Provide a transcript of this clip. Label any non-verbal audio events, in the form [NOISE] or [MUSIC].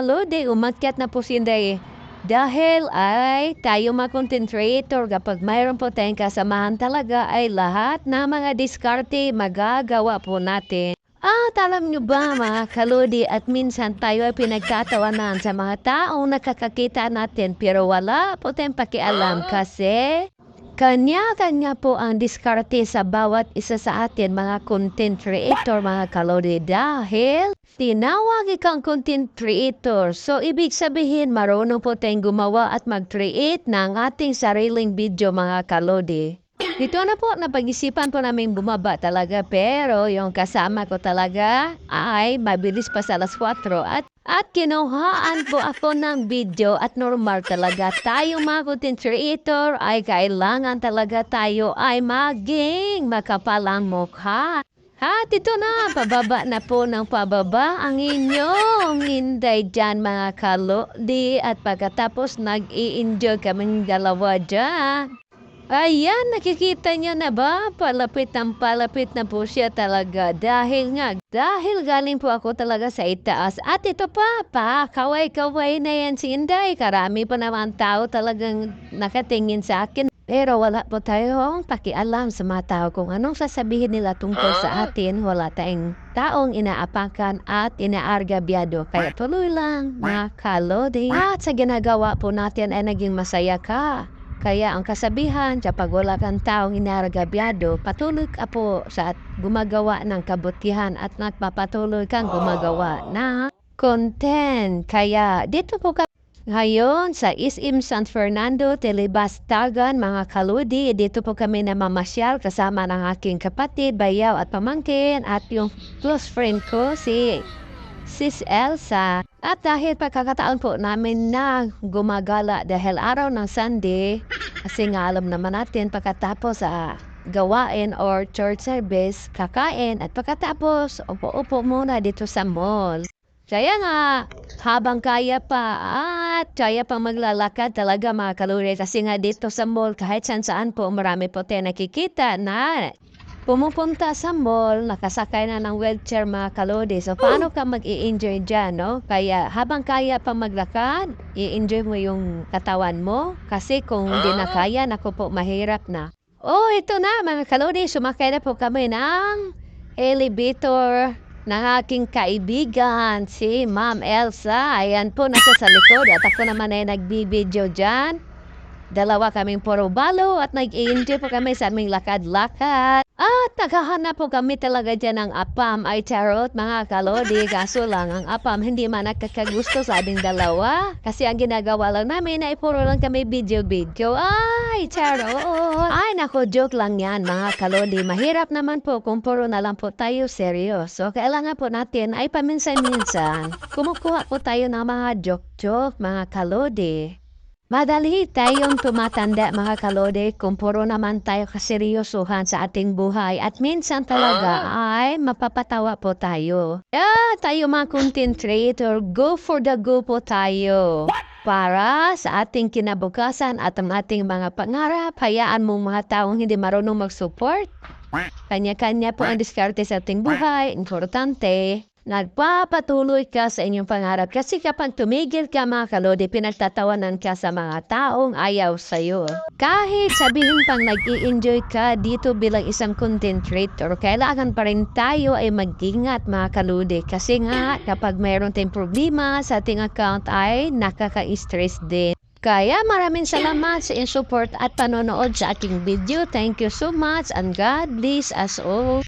mga lodi, umakyat na po si Inday. Dahil ay tayo mga content creator, kapag mayroon po tayong kasamahan talaga ay lahat ng mga diskarte magagawa po natin. At alam nyo ba mga kalodi at minsan tayo ay pinagtatawanan sa mga taong nakakakita natin pero wala po tayong pakialam kasi kanya-kanya po ang diskarte sa bawat isa sa atin mga content creator mga kalodi dahil tinawag ikang content creator. So ibig sabihin marunong po tayong gumawa at mag-create ng ating sariling video mga kalodi. Dito na po, napag-isipan po namin bumaba talaga pero yung kasama ko talaga ay mabilis pa sa alas 4 at at kinuhaan po ako ng video at normal talaga tayo mga content creator ay kailangan talaga tayo ay maging makapalang mukha. At ito na, pababa na po ng pababa ang inyong hinday dyan mga kalodi at pagkatapos nag-i-enjoy kaming dalawa dyan. Ayan, nakikita niyo na ba? Palapit ng palapit na po siya talaga. Dahil nga, dahil galing po ako talaga sa itaas. At ito pa, pa, kaway-kaway na yan si Inday. Karami pa naman tao talagang nakatingin sa akin. Pero wala po tayong pakialam sa mga tao kung anong sasabihin nila tungkol sa atin. Wala tayong taong inaapakan at inaargabyado. Kaya tuloy lang, mga kalodi. At sa ginagawa po natin ay naging masaya ka. Kaya ang kasabihan, kapag wala kang taong inaragabyado, patuloy ka po sa gumagawa ng kabutihan at nagpapatuloy kang gumagawa na content. Kaya dito po ka ngayon sa Isim San Fernando, Telebastagan, mga kaludi, dito po kami na mamasyal kasama ng aking kapatid, bayaw at pamangkin at yung close friend ko, si Sis Elsa. At dahil pagkakataon po namin na gumagala dahil araw ng Sunday, kasi nga alam naman natin pagkatapos sa gawain or church service, kakain at pagkatapos upo-upo muna dito sa mall. Kaya nga, habang kaya pa at kaya pa maglalakad talaga mga kaluri kasi nga dito sa mall kahit saan saan po marami po tayo nakikita na pumupunta sa mall, nakasakay na ng wheelchair mga kalodi. So, paano ka mag enjoy dyan, no? Kaya, habang kaya pa maglakad, i-enjoy mo yung katawan mo. Kasi kung hindi na kaya, naku po, mahirap na. Oh, ito na, mga kalodi. Sumakay na po kami ng elevator ng aking kaibigan, si Ma'am Elsa. Ayan po, nasa sa likod. At ako naman ay nagbibideo dyan. Dalawa kaming puro balo at nag-enjoy po kami sa aming lakad-lakad. At naghahanap po kami talaga dyan ng apam ay charot mga kalodi. [LAUGHS] Kaso lang ang apam hindi man nakakagusto sa aming dalawa. Kasi ang ginagawa lang namin ay puro lang kami video-video. Ay, charot! Ay, nako, joke lang yan mga kalodi. Mahirap naman po kung puro na lang po tayo seryoso. Kailangan po natin ay paminsan-minsan. Kumukuha po tayo ng mga joke-joke mga kalodi. Madali tayong tumatanda mga kalode kung puro naman tayo kaseryosohan sa ating buhay at minsan talaga ay mapapatawa po tayo. Yeah, tayo mga content creator, go for the go po tayo. Para sa ating kinabukasan at ang ating mga pangarap, hayaan mong mga taong hindi marunong mag-support. Kanya-kanya po ang diskarte sa ating buhay, importante. Nagpapatuloy ka sa inyong pangarap kasi kapag tumigil ka mga kalodi, pinagtatawanan ka sa mga taong ayaw sa'yo. Kahit sabihin pang nag-i-enjoy ka dito bilang isang content creator, kailangan pa rin tayo ay mag-ingat mga kalodi kasi nga kapag mayroon tayong problema sa ating account ay nakaka-stress din. Kaya maraming salamat sa in support at panonood sa aking video. Thank you so much and God bless us all.